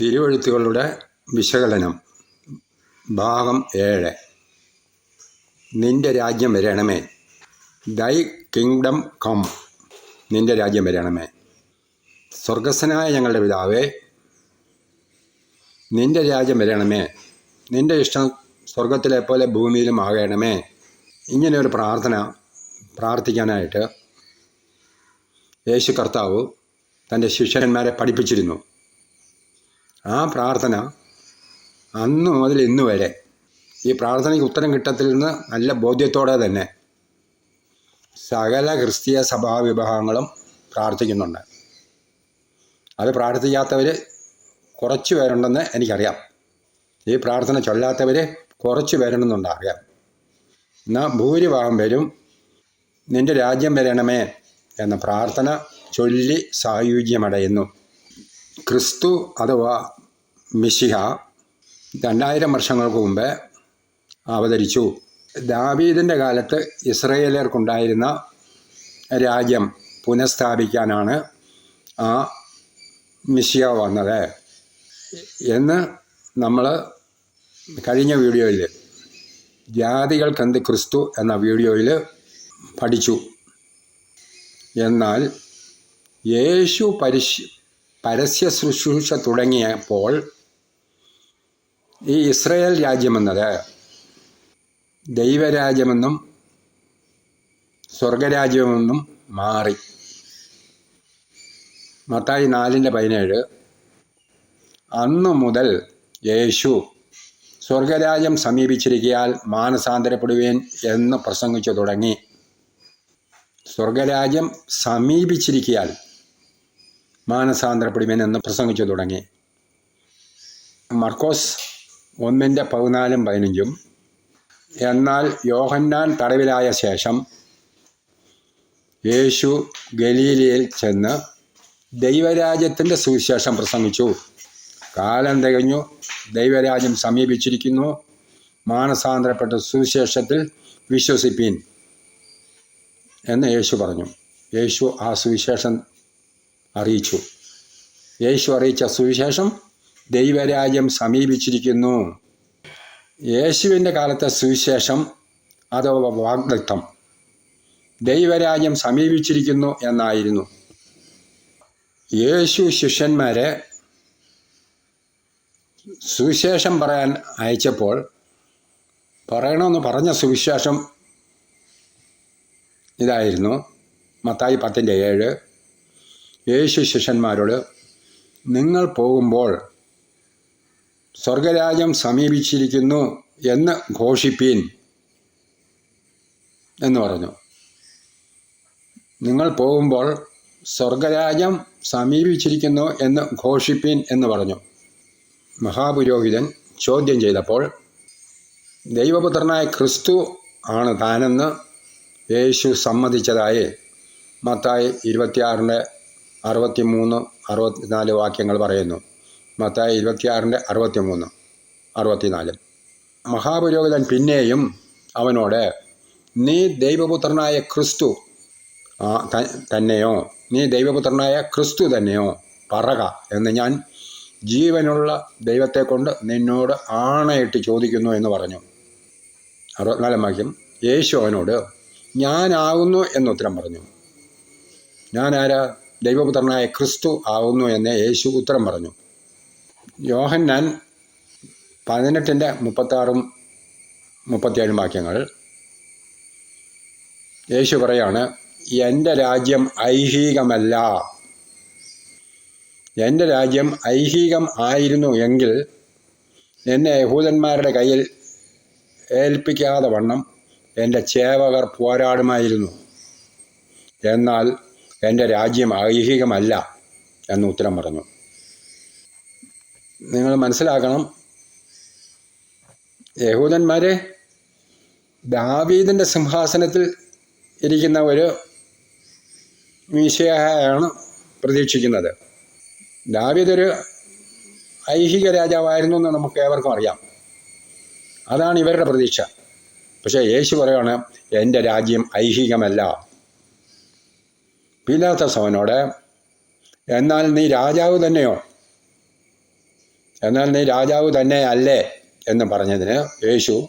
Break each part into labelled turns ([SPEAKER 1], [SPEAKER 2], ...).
[SPEAKER 1] തിരുവഴുത്തുകളുടെ വിശകലനം. ഭാഗം ഏഴ്. നിന്റെ രാജ്യം വരണമേ. ദൈ കിങ്ഡം കം നിന്റെ രാജ്യം വരണമേ. സ്വർഗസ്വനായ ഞങ്ങളുടെ പിതാവേ നിന്റെ രാജ്യം വരണമേ. നിന്റെ ഇഷ്ടം സ്വർഗത്തിലെ പോലെ ഭൂമിയിലും ആകണമേ. ഇങ്ങനെ ഒരു പ്രാർത്ഥന പ്രാർത്ഥിക്കാനായിട്ട് യേശു കർത്താവ് തന്റെ ശിഷ്യന്മാരെ പഠിപ്പിച്ചിരുന്നു. ആ പ്രാർത്ഥന അന്ന് മുതൽ ഇന്ന് വരെ ഈ പ്രാർത്ഥനയ്ക്ക് ഉത്തരം കിട്ടത്തില്ലെന്ന് നല്ല ബോധ്യത്തോടെ തന്നെ സകല ക്രിസ്തീയ സഭാ വിഭാഗങ്ങളും പ്രാർത്ഥിക്കുന്നുണ്ട്. അത് പ്രാർത്ഥിക്കാത്തവർ കുറച്ച് പേരുണ്ടെന്ന് എനിക്കറിയാം. ഈ പ്രാർത്ഥന ചൊല്ലാത്തവർ കുറച്ച് പേരുണ്ടെന്നുണ്ട് അറിയാം എന്നാൽ ഭൂരിഭാഗം പേരും നിന്റെ രാജ്യം വരണമേ എന്ന പ്രാർത്ഥന ചൊല്ലി സായുജ്യമടയുന്നു. ക്രിസ്തു അഥവാ മിശിഹ രണ്ടായിരം വർഷങ്ങൾക്ക് മുമ്പ് അവതരിച്ചു. ദാവീദിന്റെ കാലത്ത് ഇസ്രയേലർക്കുണ്ടായിരുന്ന രാജ്യം പുനഃസ്ഥാപിക്കാനാണ് ആ മിശിഹ വന്നത്. എന്ന് നമ്മൾ കഴിഞ്ഞ വീഡിയോയിൽ ജാതികൾ ജാതികൾക്കെന്ത് ക്രിസ്തു എന്ന വീഡിയോയിൽ പഠിച്ചു. എന്നാൽ യേശു പരിശ് പരസ്യ ശുശ്രൂഷ തുടങ്ങിയപ്പോൾ ഈ ഇസ്രയേൽ രാജ്യമെന്നത് ദൈവരാജ്യമെന്നും സ്വർഗരാജ്യമെന്നും മാറി. മത്തായി നാലിന്റെ പതിനേഴ്. അന്നു മുതൽ യേശു സ്വർഗരാജ്യം സമീപിച്ചിരിക്കയാൽ മാനസാന്തരപ്പെടുവേൻ എന്ന് പ്രസംഗിച്ചു തുടങ്ങി. സ്വർഗരാജ്യം സമീപിച്ചിരിക്കയാൽ മാനസാന്തരപ്പെടുവേൻ എന്ന് പ്രസംഗിച്ചു തുടങ്ങി. മർക്കോസ് ഒന്നിന്റെ പതിനാലും പതിനഞ്ചും എന്നാൽ യോഹന്നാൻ തടവിലായ ശേഷം യേശു ഗലീലയിൽ ചെന്ന് ദൈവരാജ്യത്തിന്റെ സുവിശേഷം പ്രസംഗിച്ചു. കാലം തികഞ്ഞു ദൈവരാജ്യം സമീപിച്ചിരിക്കുന്നു. മാനസാന്തരപ്പെട്ട സുവിശേഷത്തിൽ വിശ്വസിപ്പീൻ എന്ന് യേശു പറഞ്ഞു. യേശു ആ സുവിശേഷം അറിയിച്ചു. യേശു അറിയിച്ച സുവിശേഷം ദൈവരാജ്യം സമീപിച്ചിരിക്കുന്നു. യേശുവിന്റെ കാലത്തെ സുവിശേഷം അഥവാ വാഗ്ദത്തം? ദൈവരാജ്യം സമീപിച്ചിരിക്കുന്നു എന്നായിരുന്നു. യേശു ശിഷ്യന്മാരെ സുവിശേഷം പറയാൻ അയച്ചപ്പോൾ പറയണമെന്ന് പറഞ്ഞ സുവിശേഷം ഇതായിരുന്നു. മത്തായി പത്തിന്റെ ഏഴ്. യേശു ശിഷ്യന്മാരോട് നിങ്ങൾ പോകുമ്പോൾ സ്വർഗരാജ്യം സമീപിച്ചിരിക്കുന്നു എന്ന് ഘോഷിപ്പീൻ എന്ന് പറഞ്ഞു. നിങ്ങൾ പോകുമ്പോൾ സ്വർഗരാജ്യം സമീപിച്ചിരിക്കുന്നു എന്ന് ഘോഷിപ്പീൻ എന്ന് പറഞ്ഞു. മഹാപുരോഹിതൻ ചോദ്യം ചെയ്തപ്പോൾ ദൈവപുത്രനായ ക്രിസ്തു ആണ് താനെന്ന് യേശു സമ്മതിച്ചതായി മത്തായി ഇരുപത്തിയാറിന്റെ അറുപത്തി മൂന്ന് അറുപത്തിനാല് വാക്യങ്ങൾ പറയുന്നു. മത്തായി ഇരുപത്തിയാറിന്റെ അറുപത്തി മൂന്ന് അറുപത്തിനാല്. മഹാപുരോഹിതൻ പിന്നെയും അവനോട് നീ ദൈവപുത്രനായ ക്രിസ്തു തന്നെയോ? നീ ദൈവപുത്രനായ ക്രിസ്തു തന്നെയോ? പറക. എന്ന് ഞാൻ ജീവനുള്ള ദൈവത്തെ കൊണ്ട് നിന്നോട് ആണയിട്ട് ചോദിക്കുന്നു എന്ന് പറഞ്ഞു. അറുപത്തിനാലാം വാക്യം. യേശു അവനോട് ഞാനാവുന്നു എന്ന് ഉത്തരം പറഞ്ഞു. ഞാനാരാ? ദൈവപുത്രനായ ക്രിസ്തു ആവുന്നു എന്ന് യേശു ഉത്തരം പറഞ്ഞു. യോഹന്നാൻ പതിനെട്ടിന്റെ മുപ്പത്താറും മുപ്പത്തിയേഴും വാക്യങ്ങൾ. യേശു പറയാണ് എന്റെ രാജ്യം ഐഹികമല്ല. എന്റെ രാജ്യം ഐഹികം ആയിരുന്നു എങ്കിൽ എന്നെ യഹൂദന്മാരുടെ കയ്യിൽ ഏൽപ്പിക്കാതെ വണ്ണം എന്റെ ചേവകർ പോരാടുമായിരുന്നു. എന്നാൽ എന്റെ രാജ്യം ഐഹികമല്ല എന്ന് ഉത്തരം പറഞ്ഞു. നിങ്ങൾ മനസ്സിലാക്കണം. യഹൂദന്മാരെ ദാവീദിന്റെ സിംഹാസനത്തിൽ ഇരിക്കുന്ന ഒരു മീശയാണ് പ്രതീക്ഷിക്കുന്നത്. ദാവീദ് ഒരു ഐഹിക രാജാവായിരുന്നു എന്ന് നമുക്ക് ഏവർക്കും അറിയാം. അതാണ് ഇവരുടെ പ്രതീക്ഷ. പക്ഷേ യേശു പറയുകയാണ് എന്റെ രാജ്യം ഐഹികമല്ല. പീലാത്തസ് അവനോട് എന്നാൽ നീ രാജാവ് തന്നെയോ? എന്നാൽ നീ രാജാവ് തന്നെ അല്ലേ എന്ന് പറഞ്ഞതിന് യേശു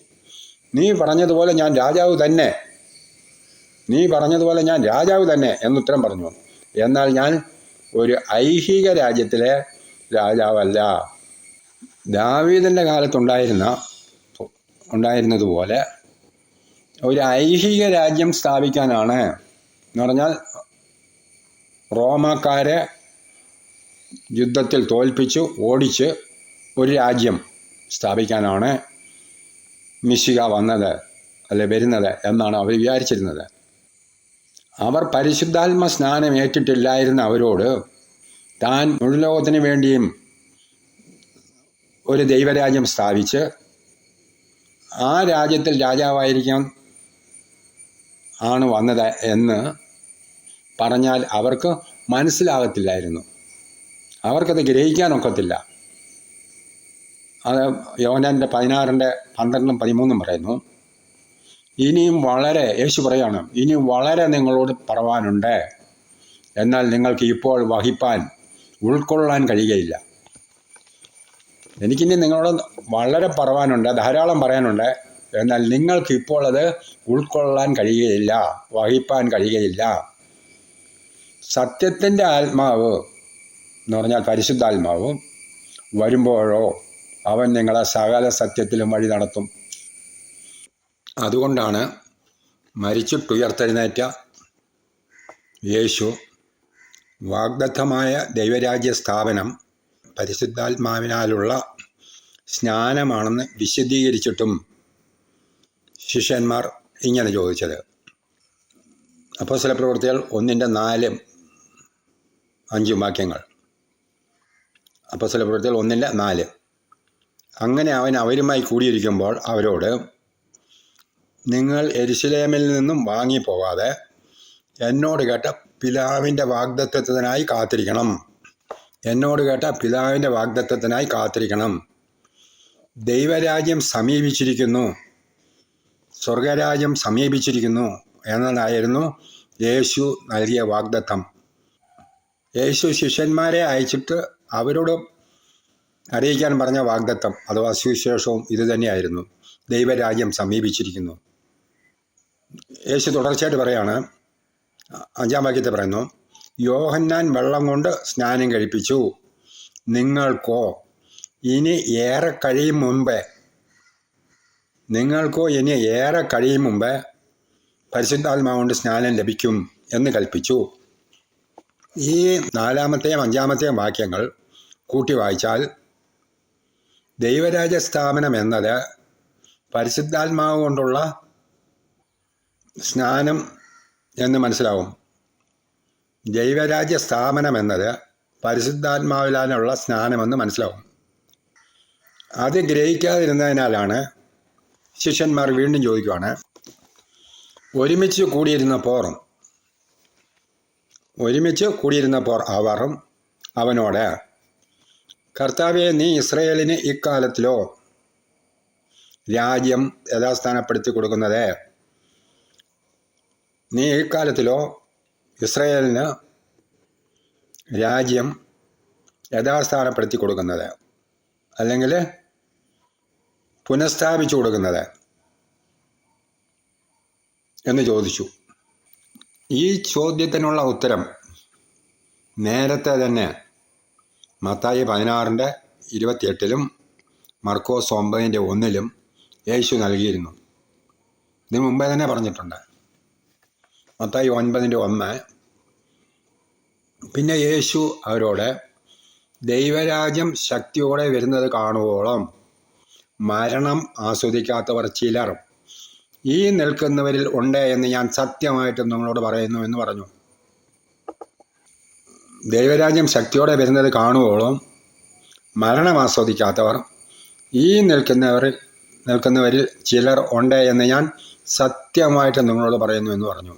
[SPEAKER 1] നീ പറഞ്ഞതുപോലെ ഞാൻ രാജാവ് തന്നെ. നീ പറഞ്ഞതുപോലെ ഞാൻ രാജാവ് തന്നെ. എന്നുത്തരം പറഞ്ഞു. എന്നാൽ ഞാൻ ഒരു ഐഹിക രാജ്യത്തിലെ രാജാവല്ല. ദാവീദിന്റെ കാലത്തുണ്ടായിരുന്ന ഉണ്ടായിരുന്നതുപോലെ ഒരു ഐഹിക രാജ്യം സ്ഥാപിക്കാനാണ്. എന്ന് പറഞ്ഞാൽ റോമാക്കാരെ യുദ്ധത്തിൽ തോൽപ്പിച്ച് ഓടിച്ച് ഒരു രാജ്യം സ്ഥാപിക്കാനാണ് മിശിക വന്നത് അല്ലെ വരുന്നത് എന്നാണ് അവർ വിചാരിച്ചിരുന്നത്. അവർ പരിശുദ്ധാത്മ സ്നാനം ഏറ്റിട്ടില്ലായിരുന്ന അവരോട് താൻ മുഴുലോകത്തിന് വേണ്ടിയും ഒരു ദൈവരാജ്യം സ്ഥാപിച്ച് ആ രാജ്യത്തിൽ രാജാവായിരിക്കാൻ ആണ് വന്നത് എന്ന് പറഞ്ഞാൽ അവർക്ക് മനസ്സിലാകത്തില്ലായിരുന്നു. അവർക്കത് ഗ്രഹിക്കാനൊക്കത്തില്ല അത് യോനാന്റെ പതിനാറിന്റെ പന്ത്രണ്ടും പതിമൂന്നും പറയുന്നു ഇനിയും വളരെ യേശു പറയാണ് ഇനിയും വളരെ നിങ്ങളോട് പറവാനുണ്ട്. എന്നാൽ നിങ്ങൾക്ക് ഇപ്പോൾ വഹിപ്പാൻ ഉൾക്കൊള്ളാൻ കഴിയുകയില്ല. എനിക്കിനി നിങ്ങളോട് വളരെ പറവാനുണ്ട് ധാരാളം പറയാനുണ്ട്. എന്നാൽ നിങ്ങൾക്ക് ഇപ്പോൾ അത് ഉൾക്കൊള്ളാൻ കഴിയുകയില്ല വഹിപ്പാൻ കഴിയുകയില്ല. സത്യത്തിന്റെ ആത്മാവ് എന്ന് പറഞ്ഞാൽ പരിശുദ്ധാത്മാവ് വരുമ്പോഴോ അവൻ നിങ്ങളെ സകല സത്യത്തിലും വഴി നടത്തും. അതുകൊണ്ടാണ് മരിച്ചിട്ടുയർത്തെഴുന്നേറ്റ യേശു വാഗ്ദത്തമായ ദൈവരാജ്യ സ്ഥാപനം പരിശുദ്ധാത്മാവിനാലുള്ള സ്നാനമാണെന്ന് വിശദീകരിച്ചിട്ടും ശിഷ്യന്മാർ ഇങ്ങനെ ചോദിച്ചത്. അപ്പോൾ ചില പ്രവൃത്തികൾ ഒന്നിന്റെ നാലും അഞ്ചും വാക്യങ്ങൾ. അപ്പോൾ ചില പ്രവൃത്തികൾ ഒന്നിന്റെ നാല്. അങ്ങനെ അവൻ അവരുമായി കൂടിയിരിക്കുമ്പോൾ അവരോട് നിങ്ങൾ എരിശിലേമിൽ നിന്നും വാങ്ങിപ്പോകാതെ എന്നോട് കേട്ട പിതാവിന്റെ വാഗ്ദത്വത്തിനായി കാത്തിരിക്കണം. എന്നോട് കേട്ട പിതാവിന്റെ വാഗ്ദത്വത്തിനായി കാത്തിരിക്കണം. ദൈവരാജ്യം സമീപിച്ചിരിക്കുന്നു. സ്വർഗരാജ്യം സമീപിച്ചിരിക്കുന്നു. എന്നതായിരുന്നു യേശു നൽകിയ വാഗ്ദത്തം. യേശു ശിഷ്യന്മാരെ അയച്ചിട്ട് അവരോട് അറിയിക്കാൻ പറഞ്ഞ വാഗ്ദത്തം അഥവാ സുവിശേഷവും ഇതുതന്നെയായിരുന്നു ദൈവരാജ്യം സമീപിച്ചിരിക്കുന്നു. യേശു തുടർച്ചയായിട്ട് പറയാണ് അഞ്ചാം വാക്യത്തെ പറയുന്നു യോഹന്നാൻ വെള്ളം കൊണ്ട് സ്നാനം കഴിപ്പിച്ചു. നിങ്ങൾക്കോ ഇനി ഏറെ കഴിയും മുമ്പേ നിങ്ങൾക്കോ ഇനി ഏറെ കഴിയും മുമ്പേ പരിശുദ്ധാത്മാവ് കൊണ്ട് സ്നാനം ലഭിക്കും എന്ന് കൽപ്പിച്ചു. ഈ നാലാമത്തെയും അഞ്ചാമത്തെയും വാക്യങ്ങൾ കൂട്ടി വായിച്ചാൽ ദൈവരാജ്യ സ്ഥാപനം എന്നത് പരിശുദ്ധാത്മാവ് കൊണ്ടുള്ള സ്നാനം എന്ന് മനസ്സിലാവും. ദൈവരാജ്യ സ്ഥാപനം എന്നത് പരിശുദ്ധാത്മാവിലാനുള്ള സ്നാനമെന്ന് മനസ്സിലാവും. അത് ഗ്രഹിക്കാതിരുന്നതിനാലാണ് ശിഷ്യന്മാർ വീണ്ടും ചോദിക്കുവാണ് ഒരുമിച്ച് കൂടിയിരുന്ന കൂടിയിരുന്നപ്പോൾ ഒരുമിച്ച് കൂടിയിരുന്ന കൂടിയിരുന്നപ്പോൾ അവറും അവനോട് കർത്താവെ നീ ഇസ്രയേലിന് ഇക്കാലത്തിലോ രാജ്യം യഥാസ്ഥാനപ്പെടുത്തി കൊടുക്കുന്നത്? നീ ഇക്കാലത്തിലോ ഇസ്രയേലിന് രാജ്യം യഥാസ്ഥാനപ്പെടുത്തി കൊടുക്കുന്നത്? അല്ലെങ്കിൽ പുനഃസ്ഥാപിച്ചു കൊടുക്കുന്നത്? എന്ന് ചോദിച്ചു. ഈ ചോദ്യത്തിനുള്ള ഉത്തരം നേരത്തെ തന്നെ മത്തായി പതിനാറിന്റെ ഇരുപത്തിയെട്ടിലും മർക്കോസ് ഒമ്പതിന്റെ ഒന്നിലും യേശു നൽകിയിരുന്നു. ഇതിന് മുമ്പേ തന്നെ പറഞ്ഞിട്ടുണ്ട്. മത്തായി ഒൻപതിന്റെ ഒന്ന്. പിന്നെ യേശു അവരോട് ദൈവരാജ്യം ശക്തിയോടെ വരുന്നത് കാണുവോളം മരണം ആസ്വദിക്കാത്തവർ ചിലർ ഈ നിൽക്കുന്നവരിൽ ഉണ്ട് എന്ന് ഞാൻ സത്യമായിട്ടും നിങ്ങളോട് പറയുന്നു എന്ന് പറഞ്ഞു. ദൈവരാജ്യം ശക്തിയോടെ വരുന്നത് കാണുവോളം മരണം ആസ്വദിക്കാത്തവർ ഈ നിൽക്കുന്നവർ നിൽക്കുന്നവരിൽ ചിലർ ഉണ്ട് എന്ന് ഞാൻ സത്യമായിട്ട് നിങ്ങളോട് പറയുന്നു എന്ന് പറഞ്ഞു.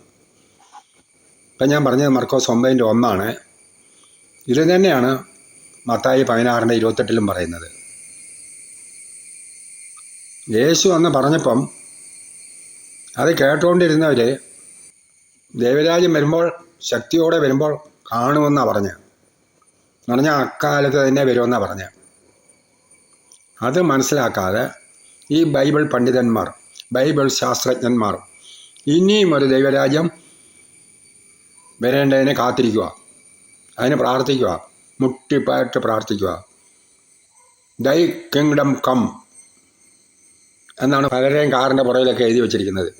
[SPEAKER 1] ഇപ്പം ഞാൻ പറഞ്ഞത് മർക്കോസ് ഒമ്പതിന്റെ ഒന്നാണ്. ഇത് തന്നെയാണ് മത്തായി പതിനാറിന്റെ ഇരുപത്തെട്ടിലും പറയുന്നത്. യേശു അന്ന് പറഞ്ഞപ്പം അത് കേട്ടുകൊണ്ടിരുന്നവർ ദേവരാജ്യം വരുമ്പോൾ ശക്തിയോടെ വരുമ്പോൾ കാണുമെന്നാണ് പറഞ്ഞത് എന്ന് പറഞ്ഞാൽ അക്കാലത്ത് തന്നെ വരുമെന്നാണ് പറഞ്ഞത് അത് മനസ്സിലാക്കാതെ ഈ ബൈബിൾ പണ്ഡിതന്മാർ ബൈബിൾ ശാസ്ത്രജ്ഞന്മാർ ഇനിയും ഒരു ദൈവരാജ്യം വരേണ്ടതിനെ കാത്തിരിക്കുക. അതിന് പ്രാർത്ഥിക്കുക. മുട്ടിപ്പായിട്ട് പ്രാർത്ഥിക്കുക. ദൈ കിങ്ഡം കം എന്നാണ് പലരെയും കാറിന്റെ പുറകിലൊക്കെ എഴുതി വച്ചിരിക്കുന്നത്.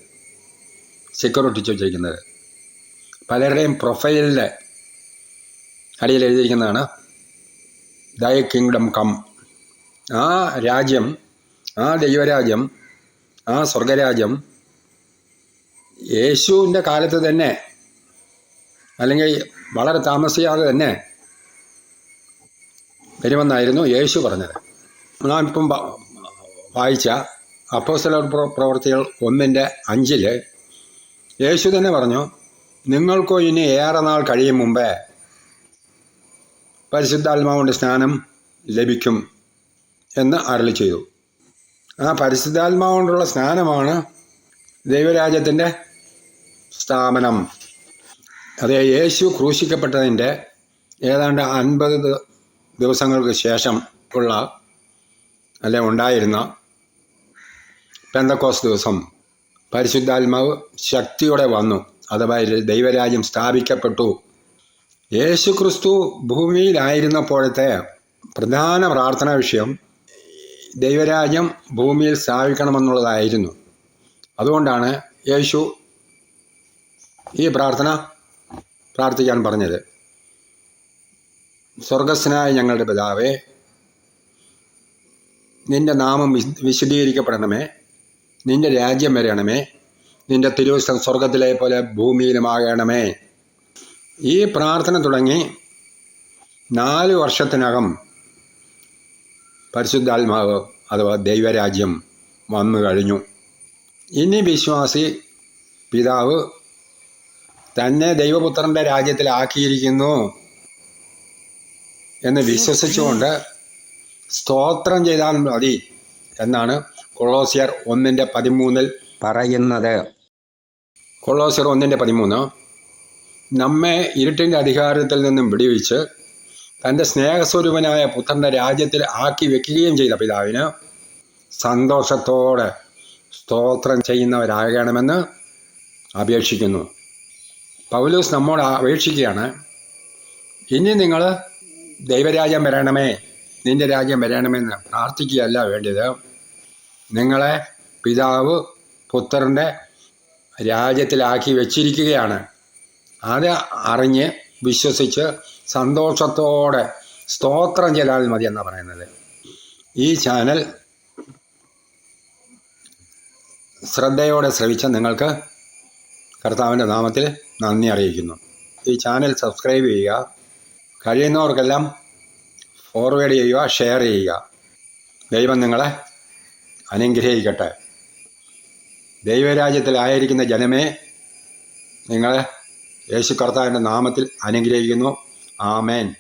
[SPEAKER 1] സെക്യൂരിറ്റി വച്ചിരിക്കുന്നത്. പലരുടെയും പ്രൊഫൈലിന്റെ അടിയിൽ എഴുതിയിരിക്കുന്നതാണ്. ദയ കിങ്ഡം കം. ആ രാജ്യം ആ ദൈവരാജ്യം ആ സ്വർഗരാജ്യം യേശുവിന്റെ കാലത്ത് തന്നെ അല്ലെങ്കിൽ വളരെ താമസിയാതെ തന്നെ വരുമെന്നായിരുന്നു യേശു പറഞ്ഞത്. നാം ഇപ്പം വായിച്ച അപ്പോസ്തല പ്ര- പ്രവർത്തികൾ ഒന്നിന്റെ അഞ്ചിൽ യേശു തന്നെ പറഞ്ഞു നിങ്ങൾക്കോ ഇനി ഏറെ നാൾ കഴിയും മുമ്പേ പരിശുദ്ധാത്മാവിന്റെ സ്നാനം ലഭിക്കും എന്ന് അരളി ചെയ്തു. ആ പരിശുദ്ധാത്മാവുകൊണ്ടുള്ള സ്നാനമാണ് ദൈവരാജ്യത്തിന്റെ സ്ഥാപനം. അതായത് യേശു ക്രൂശിക്കപ്പെട്ടതിന്റെ ഏതാണ്ട് അൻപത് ദിവസങ്ങൾക്ക് ശേഷം ഉള്ള അല്ലെ ഉണ്ടായിരുന്ന പെന്തക്കോസ് ദിവസം പരിശുദ്ധാത്മാവ് ശക്തിയോടെ വന്നു. അഥവാ ദൈവരാജ്യം സ്ഥാപിക്കപ്പെട്ടു. യേശു ക്രിസ്തു ഭൂമിയിലായിരുന്നപ്പോഴത്തെ പ്രധാന പ്രാർത്ഥനാ വിഷയം ദൈവരാജ്യം ഭൂമിയിൽ സ്ഥാപിക്കണമെന്നുള്ളതായിരുന്നു. അതുകൊണ്ടാണ് യേശു ഈ പ്രാർത്ഥന പ്രാർത്ഥിക്കാൻ പറഞ്ഞത്. സ്വർഗസ്നായ ഞങ്ങളുടെ പിതാവേ നിന്റെ നാമം വിശ്- വിശദീകരിക്കപ്പെടണമേ. നിന്റെ രാജ്യം വരണമേ. നിന്റെ തിരുവശം സ്വർഗത്തിലെ പോലെ ഭൂമിയിലുമാകണമേ ഈ പ്രാർത്ഥന തുടങ്ങി നാല് വർഷത്തിനകം പരിശുദ്ധാത്മാവ് അഥവാ ദൈവരാജ്യം വന്നു കഴിഞ്ഞു. ഇനി വിശ്വാസി പിതാവ് തന്നെ ദൈവപുത്രന്റെ രാജ്യത്തിലാക്കിയിരിക്കുന്നു എന്ന് വിശ്വസിച്ചുകൊണ്ട് സ്തോത്രം ചെയ്താൽ മതി എന്നാണ് കൊളോസിയർ ഒന്നിന്റെ പതിമൂന്നിൽ പറയുന്നത്. കൊളോസിയർ ഒന്നിന്റെ പതിമൂന്ന് നമ്മെ ഇരുട്ടിന്റെ അധികാരത്തിൽ നിന്നും വിടിവിച്ച് തന്റെ സ്നേഹസ്വരൂപനായ പുത്രന്റെ രാജ്യത്തിൽ ആക്കി വെക്കുകയും ചെയ്ത പിതാവിന് സന്തോഷത്തോടെ സ്തോത്രം ചെയ്യുന്നവരാകണമെന്ന് അപേക്ഷിക്കുന്നു. പൗലൂസ് നമ്മോട് അപേക്ഷിക്കുകയാണ് ഇനി നിങ്ങൾ ദൈവരാജ്യം വരണമേ നിന്റെ രാജ്യം വരണമെന്ന് പ്രാർത്ഥിക്കുകയല്ല വേണ്ടത്. നിങ്ങളെ പിതാവ് പുത്രന്റെ രാജ്യത്തിലാക്കി വച്ചിരിക്കുകയാണ്. അത് അറിഞ്ഞ് വിശ്വസിച്ച് സന്തോഷത്തോടെ സ്തോത്രം ചെയ്താൽ മതി എന്നാണ് പറയുന്നത്. ഈ ചാനൽ ശ്രദ്ധയോടെ ശ്രവിച്ച നിങ്ങൾക്ക് കർത്താവിന്റെ നാമത്തിൽ നന്ദി അറിയിക്കുന്നു. ഈ ചാനൽ സബ്സ്ക്രൈബ് ചെയ്യുക. കഴിയുന്നവർക്കെല്ലാം ഫോർവേഡ് ചെയ്യുക ഷെയർ ചെയ്യുക. ദൈവം നിങ്ങളെ അനുഗ്രഹിക്കട്ടെ. ദൈവരാജ്യത്തിലായിരിക്കുന്ന ജനമേ നിങ്ങളെ യേശു കർത്താവിന്റെ നാമത്തിൽ അനുഗ്രഹിക്കുന്നു. ആമേൻ.